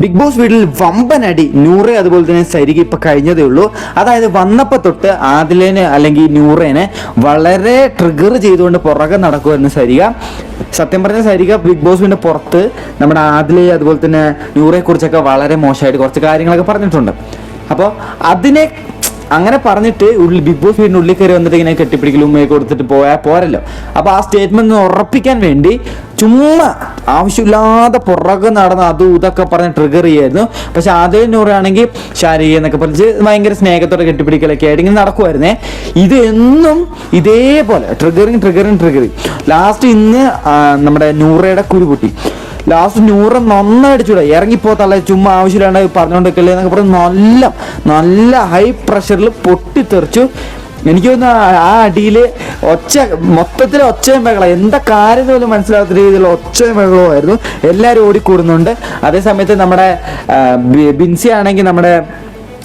Big boss വീട്ടിൽ വമ്പൻ അടി നൂറെ അതുപോലെ തന്നെ സരിക ഇപ്പൊ കഴിഞ്ഞതേ ഉള്ളൂ. അതായത് വന്നപ്പോ തൊട്ട് ആദിലേനെ അല്ലെങ്കിൽ നൂറേനെ വളരെ ട്രിഗർ ചെയ്തുകൊണ്ട് പുറകെ നടക്കുമായിരുന്നു സരിക. സത്യം പറഞ്ഞ സരിക ബിഗ് ബോസ് വീടിന്റെ പുറത്ത് നമ്മുടെ ആദിലെ അതുപോലെ തന്നെ നൂറെ കുറിച്ചൊക്കെ വളരെ മോശമായിട്ട് കുറച്ച് കാര്യങ്ങളൊക്കെ പറഞ്ഞിട്ടുണ്ട്. അപ്പോൾ അതിനെ അങ്ങനെ പറഞ്ഞിട്ട് ഉള്ളിൽ ബിഗ് ബോസ് വീടിന് ഉള്ളിൽ കയറി വന്നിട്ട് ഇങ്ങനെ കെട്ടിപ്പിടിക്കലും കൊടുത്തിട്ട് പോയാൽ പോരല്ലോ. അപ്പോൾ ആ സ്റ്റേറ്റ്മെന്റ് ഉറപ്പിക്കാൻ വേണ്ടി ചുമ്മാ ആവശ്യമില്ലാതെ പുറകെ നടന്ന് അതും ഇതൊക്കെ പറഞ്ഞ് ട്രിഗർ ചെയ്യായിരുന്നു. പക്ഷെ ആദ്യം നൂറാണെങ്കിൽ ശാരീരിക എന്നൊക്കെ പറഞ്ഞ് ഭയങ്കര സ്നേഹത്തോടെ കെട്ടിപ്പിടിക്കലൊക്കെ ആയിട്ട് ഇങ്ങനെ നടക്കുമായിരുന്നേ ഇത് എന്നും ഇതേപോലെ ട്രിഗറിങ് ട്രിഗറിങ് ട്രിഗറിങ് ലാസ്റ്റ് ഇന്ന് നമ്മുടെ നൂറയുടെ കുരുപൊട്ടി. ലാസ്റ്റ് നൂറ് നന്നായിട്ട് ചൂടാ ഇറങ്ങിപ്പോ തള്ള ചുമ്മാ ആവശ്യമില്ലാണ്ട് പറഞ്ഞുകൊണ്ടിരിക്കല്ലേ എന്നൊക്കെ പറഞ്ഞ് നല്ല നല്ല ഹൈ പ്രഷറിൽ പൊട്ടിത്തെറിച്ചു. എനിക്ക് തോന്നുന്നു ആ- അടിയിൽ ഒച്ച മൊത്തത്തിൽ ഒച്ചയും ബഹളം. എന്താ കാര്യം പോലും മനസ്സിലാത്ത രീതിയിലുള്ള ഒച്ചയും ബഹളവും ആയിരുന്നു. എല്ലാവരും ഓടിക്കൂടുന്നുണ്ട്. അതേസമയത്ത് നമ്മുടെ ബിൻസി ആണെങ്കിൽ നമ്മുടെ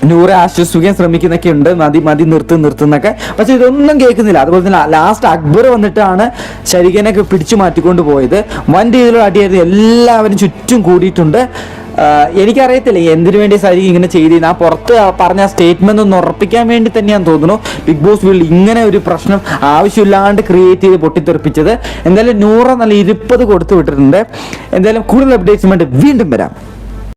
നൂറെ ആശ്വസിപ്പിക്കാൻ ശ്രമിക്കുന്നൊക്കെ ഉണ്ട്. മതി മതി നിർത്തും നിർത്തുന്നൊക്കെ പക്ഷെ ഇതൊന്നും കേൾക്കുന്നില്ല. അതുപോലെ തന്നെ ലാസ്റ്റ് അക്ബർ വന്നിട്ടാണ് ശരികനൊക്കെ പിടിച്ചു മാറ്റിക്കൊണ്ട് പോയത്. വൻ രീതിയിലുള്ള അടിയായിരുന്നു. എല്ലാവരും ചുറ്റും കൂടിയിട്ടുണ്ട്. എനിക്കറിയത്തില്ല എന്തിനു വേണ്ടി സരിക ഇങ്ങനെ ചെയ്തിരുന്നു ആ പുറത്ത് പറഞ്ഞ സ്റ്റേറ്റ്മെന്റ് ഒന്ന് ഉറപ്പിക്കാൻ വേണ്ടി തന്നെയാണ് തോന്നുന്നു. ബിഗ് ബോസ് വീട്ടിൽ ഇങ്ങനെ ഒരു പ്രശ്നം ആവശ്യമില്ലാണ്ട് ക്രിയേറ്റ് ചെയ്ത് പൊട്ടിത്തെറിപ്പിച്ചത്. എന്തായാലും നൂറ് നല്ല ഇരുപത് കൊടുത്തു വിട്ടിട്ടുണ്ട്. എന്തായാലും കൂടുതൽ അപ്ഡേറ്റ്സ് വേണ്ടി വീണ്ടും വരാം.